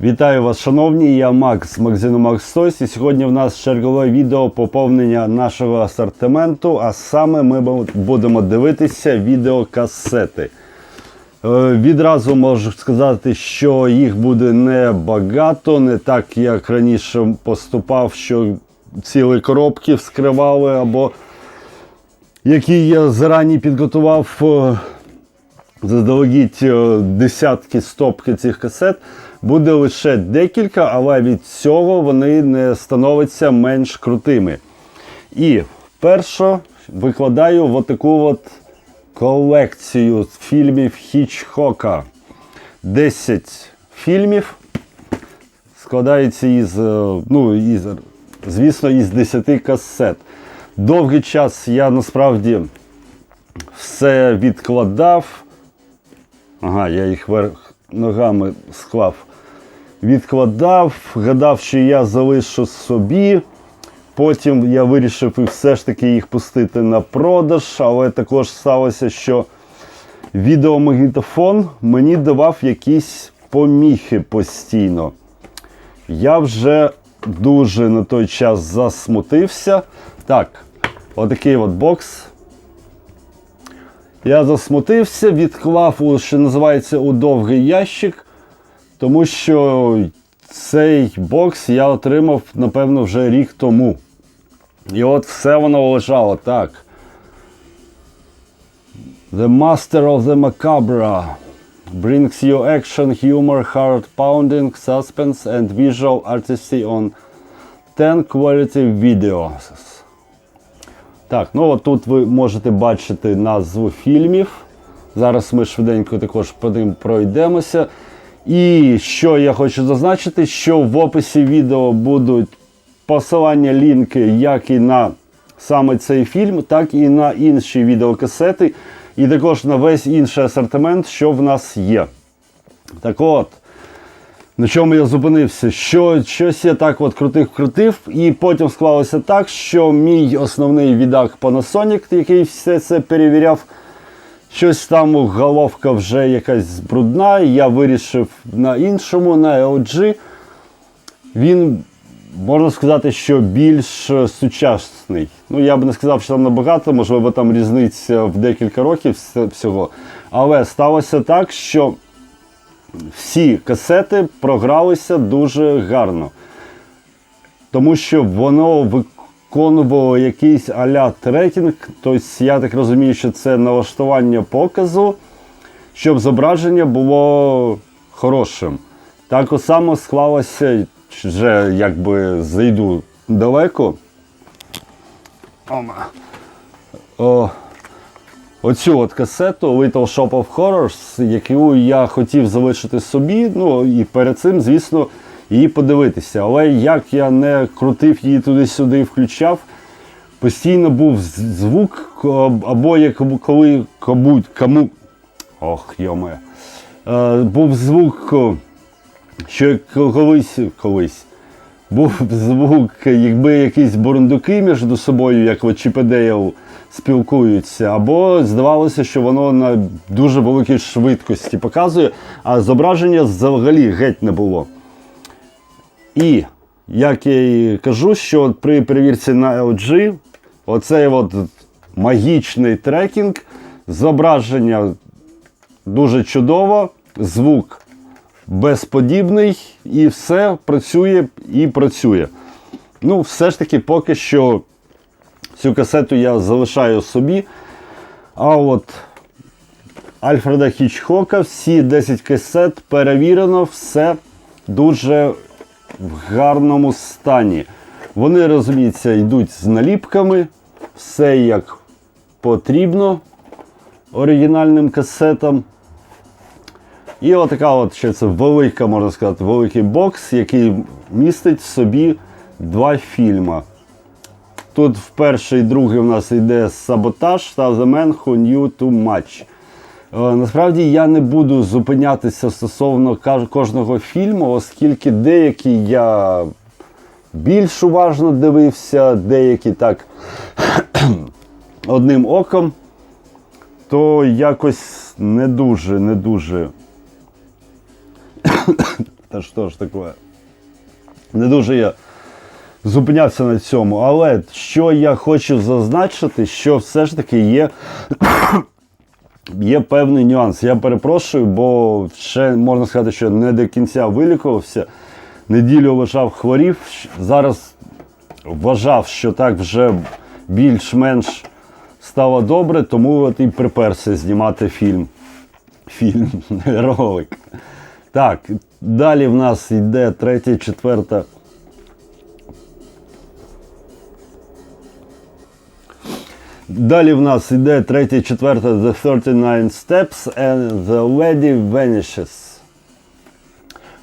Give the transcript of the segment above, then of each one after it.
Вітаю вас, шановні! Я Макс з Max Toys і сьогодні в нас чергове відео поповнення нашого асортименту, а саме ми будемо дивитися відеокасети. Е, Відразу можу сказати, що їх буде небагато, не так як раніше поступав, що цілі коробки вскривали, або які я зарані підготував е, заздалегідь е, десятки стопки цих касет. Буде лише декілька, але від цього вони не становляться менш крутими. І вперше викладаю в таку от колекцію фільмів Хічхока. 10 фільмів складається із, е, ну, із, звісно, із 10 касет. Довгий час я насправді все відкладав. Ага, я їх ногами склав. Відкладав, гадав, що я залишу собі. Потім я вирішив і все ж таки їх пустити на продаж, але також сталося, що відеомагнітофон мені давав якісь поміхи постійно. Я вже дуже на той час засмутився. Так, отакий от бокс. Я засмутився, відклав, у, що називається, у довгий ящик, тому що цей бокс я отримав, напевно, вже рік тому. І от все воно лежало так. The Master of the Macabre brings you action, humor, heart-pounding, suspense and visual artistry on 10 quality videos. Так, ну тут ви можете бачити назву фільмів. Зараз ми швиденько також по ним пройдемося. І що я хочу зазначити, що в описі відео будуть посилання лінки як і на саме цей фільм, так і на інші відеокасети, і також на весь інший асортимент, що в нас є. Так от, на чому я зупинився? Що щось я так от крутив, крутив, і потім склалося так, що мій основний віддак Panasonic, який все це перевіряв, щось там головка вже якась брудна. Я вирішив на іншому, на LG. Він, можна сказати, що більш сучасний. Ну, я б не сказав, що там набагато, можливо, там різниця в декілька років всього. Але сталося так, що всі касети програлися дуже гарно. Тому що воно виконувало якийсь а-ля трекінг. Тобто, я так розумію, що це налаштування показу, щоб зображення було хорошим. Так само склалося, вже якби зайду далеко. О, оцю от касету Little Shop of Horrors, яку я хотів залишити собі. Ну і перед цим, звісно, її подивитися. Але як я не крутив її туди-сюди і включав, постійно був звук, або як коли кому, кому ох, йоме, е, був звук, що колись, колись був звук, якби якісь бурундуки між собою, як от Чіп і Дейл, спілкуються, або здавалося, що воно на дуже великій швидкості показує, а зображення взагалі геть не було. І як я і кажу, що при перевірці на LG, оцей от магічний трекінг, зображення дуже чудово, звук безподібний, і все працює і працює. Ну, все ж таки, поки що цю касету я залишаю собі. А от Альфреда Хічхока, всі 10 касет перевірено, все дуже в гарному стані. Вони, розуміється, йдуть з наліпками, все як потрібно оригінальним касетам. І отака от ще це велика, можна сказати, великий бокс, який містить в собі два фільми. Тут в перший і другий у нас йде саботаж та Who Knew Too Much. Е, Насправді я не буду зупинятися стосовно кожного фільму, оскільки деякі я більш уважно дивився, деякі так одним оком, то якось не дуже, не дуже Та що ж таке? Не дуже я зупинявся на цьому. Але що я хочу зазначити, що все ж таки є. Є певний нюанс. Я перепрошую, бо ще можна сказати, що не до кінця вилікувався. Неділю лежав хворів. Зараз вважав, що так вже більш-менш стало добре, тому от і приперся знімати фільм. Фільм, ролик. Так, далі в нас йде третя, четверта. Далі в нас йде третя, четверта The 39 Steps and The Lady Vanishes.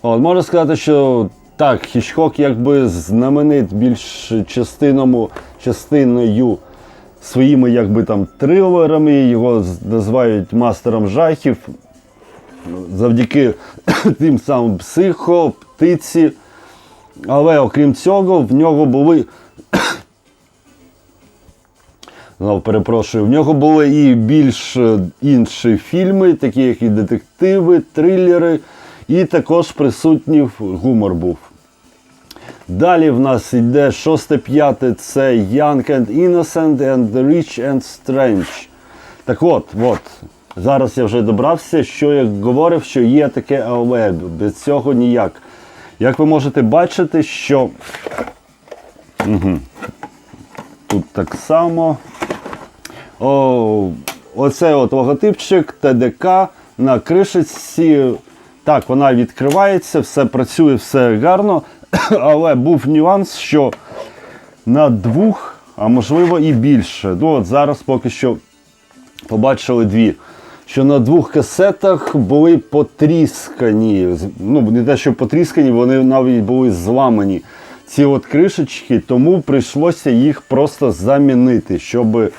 От, можна сказати, що так, Хічкок якби знаменит більш частиному, частиною своїми якби там трилерами, його називають мастером жахів. Завдяки тим самим психо, птиці. Але окрім цього, в нього були. Знову перепрошую, в нього були і більш е, інші фільми, такі як і детективи, трилери, і також присутній гумор був. Далі в нас йде шосте п'яте це Young and Innocent and Rich and Strange. Так от, от, зараз я вже добрався, що я говорив, що є таке але без цього ніяк. Як ви можете бачити, що угу. тут так само. О, оце от логотипчик ТДК на кришечці. Так, вона відкривається, все працює, все гарно. Але був нюанс, що на двох, а можливо і більше. Ну от зараз поки що побачили дві. Що на двох касетах були потріскані. Ну, не те, що потріскані, вони навіть були зламані. Ці от кришечки, тому прийшлося їх просто замінити, щоб,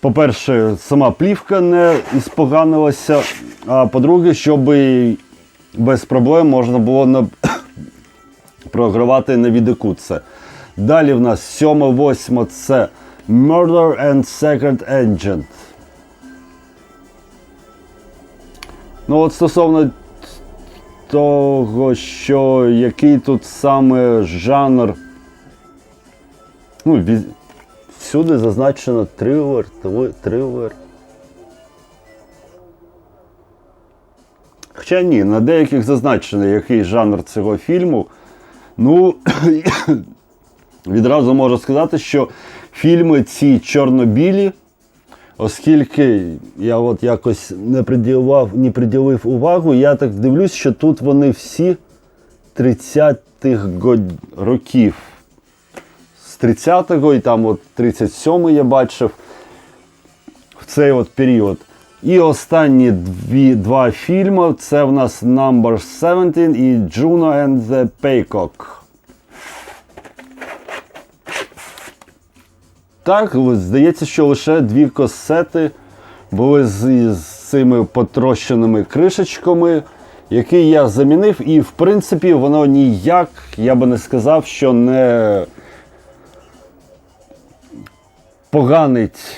по-перше, сама плівка не іспоганилася, а по-друге, щоб без проблем можна було на... програвати на відеку це. Далі в нас 7-8 це Murder and Secret Agent. Ну от стосовно того, що який тут саме жанр. Ну, всюди зазначено трилер, тли- трилер. Хоча ні, на деяких зазначено, який жанр цього фільму. Ну, відразу можу сказати, що фільми ці чорно-білі, оскільки я от якось не приділив, не приділив увагу, я так дивлюсь, що тут вони всі 30-х год- років. З 30-го і там от 37-й я бачив в цей от період. І останні дві, два фільми це в нас Number 17 і Juno and the Paycock. Так, здається, що лише дві касети були з, з цими потрощеними кришечками, які я замінив, і в принципі воно ніяк, я би не сказав, що не поганить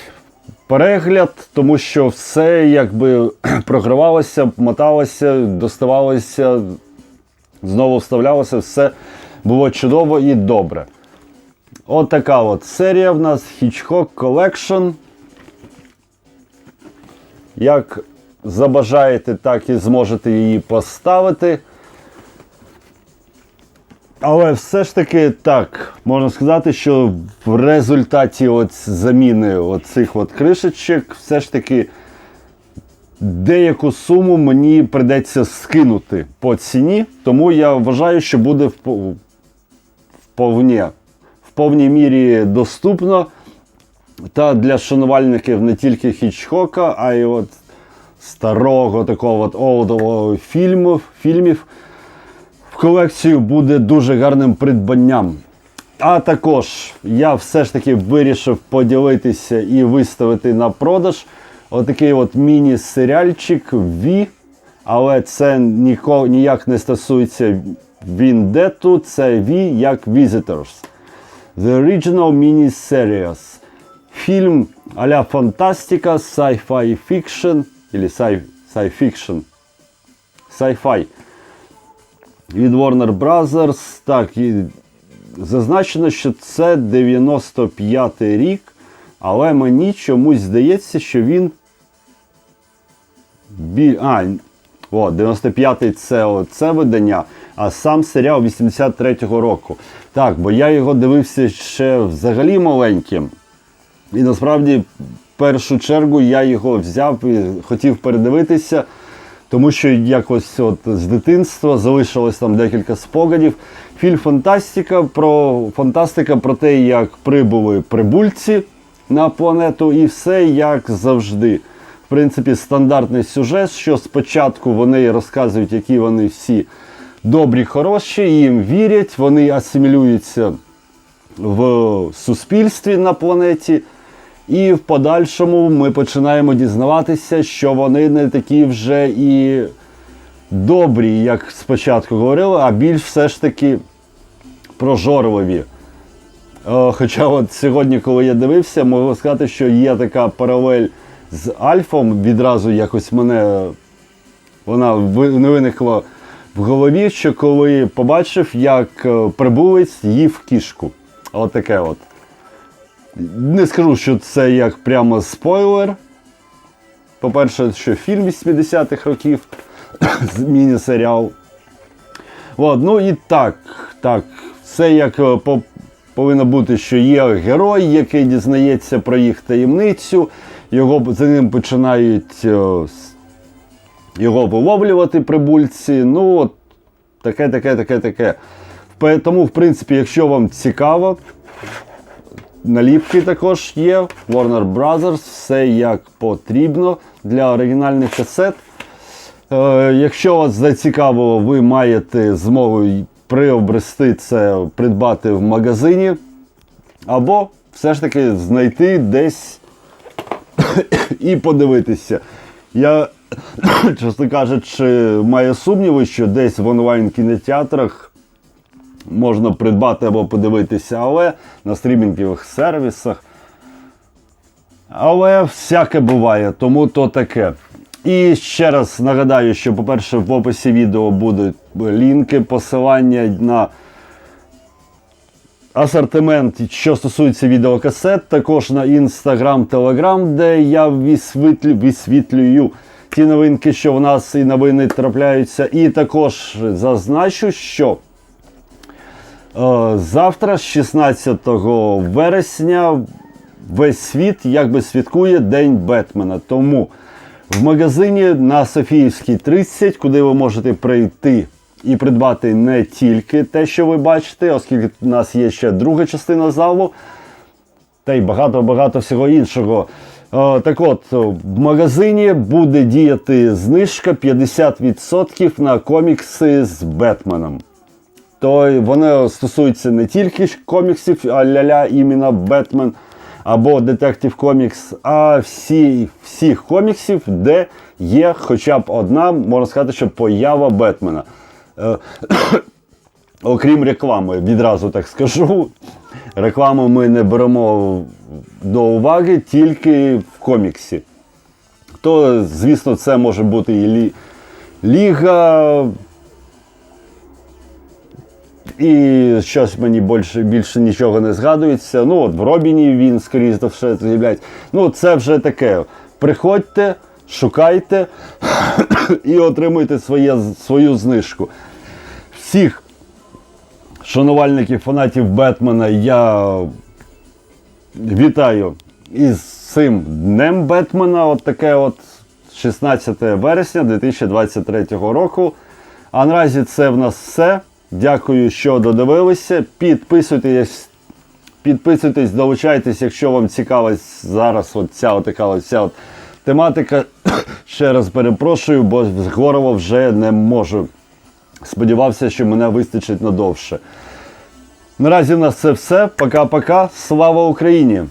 перегляд, тому що все якби програвалося, моталося, доставалося, знову вставлялося, все було чудово і добре. От така от серія в нас Hitchcock Collection. Як забажаєте, так і зможете її поставити. Але все ж таки так, можна сказати, що в результаті от заміни оцих от кришечок, все ж таки деяку суму мені придеться скинути по ціні, тому я вважаю, що буде впо- вповні, в повній мірі доступно. Та для шанувальників не тільки Хічхока, а й от старого такого от олдового фільму, фільмів в колекцію буде дуже гарним придбанням. А також я все ж таки вирішив поділитися і виставити на продаж отакий от міні-серіальчик V, але це ніко, ніяк не стосується Віндету, це V як Visitors. The Original Mini Series. Фільм а-ля фантастика, sci-fi fiction, или sci- sci-fiction, sci-fi. Від Warner Brothers. Так, і зазначено, що це 95-й рік, але мені чомусь здається, що він. Біль... А, о, 95-й це це видання, а сам серіал 83-го року. Так, бо я його дивився ще взагалі маленьким. І насправді, в першу чергу, я його взяв і хотів передивитися, тому що якось от з дитинства залишилось там декілька спогадів. Фільм Фантастика про фантастика про те, як прибули прибульці на планету, і все як завжди. В принципі, стандартний сюжет, що спочатку вони розказують, які вони всі добрі, хороші, їм вірять, вони асимілюються в суспільстві на планеті. І в подальшому ми починаємо дізнаватися, що вони не такі вже і добрі, як спочатку говорили, а більш все ж таки прожорливі. Е, Хоча от сьогодні, коли я дивився, можу сказати, що є така паралель з Альфом. Відразу якось мене вона не виникла в голові, що коли побачив, як е, прибулець їв кішку. От таке от. Не скажу, що це як прямо спойлер. По-перше, що фільм 80-х років, міні-серіал. От, ну і так, так, все як е, по, повинно бути, що є герой, який дізнається про їх таємницю, його за ним починають е, с- його виловлювати прибульці. Ну, от, таке, таке, таке, таке. Тому, в принципі, якщо вам цікаво, наліпки також є. Warner Brothers, все як потрібно для оригінальних касет. Е, якщо вас зацікавило, ви маєте змогу приобрести це, придбати в магазині, або все ж таки знайти десь і подивитися. Я, чесно кажучи, маю сумніви, що десь в онлайн кінотеатрах можна придбати або подивитися, але на стрімінгових сервісах. Але всяке буває, тому то таке. І ще раз нагадаю, що, по-перше, в описі відео будуть лінки, посилання на асортимент, що стосується відеокасет, також на Instagram, Telegram, де я висвітлю, висвітлюю ті новинки, що в нас і новини трапляються. І також зазначу, що Завтра, 16 вересня, весь світ якби святкує День Бетмена. Тому в магазині на Софіївській 30, куди ви можете прийти і придбати не тільки те, що ви бачите, оскільки у нас є ще друга частина залу, та й багато-багато всього іншого. Е, Так от, в магазині буде діяти знижка 50% на комікси з Бетменом то вони стосуються не тільки коміксів, а ля-ля іменно Бетмен або Детектив Комікс, а всі, всіх коміксів, де є хоча б одна, можна сказати, що поява Бетмена. Е, Окрім реклами, відразу так скажу. Рекламу ми не беремо до уваги тільки в коміксі. То, звісно, це може бути і лі... Ліга, і щось мені більше, більше нічого не згадується. Ну, от в Робіні він, скоріш за все, з'являється. Ну, це вже таке. Приходьте, шукайте і отримуйте своє, свою знижку. Всіх шанувальників фанатів Бетмена я вітаю із цим Днем Бетмена. От таке от 16 вересня 2023 року. А наразі це в нас все. Дякую, що додивилися. Підписуйтесь, підписуйтесь, долучайтесь, якщо вам цікава зараз от ця от от, ця от тематика. Ще раз перепрошую, бо з Горова вже не можу. Сподівався, що мене вистачить надовше. Наразі в нас це все. Пока-пока. Слава Україні!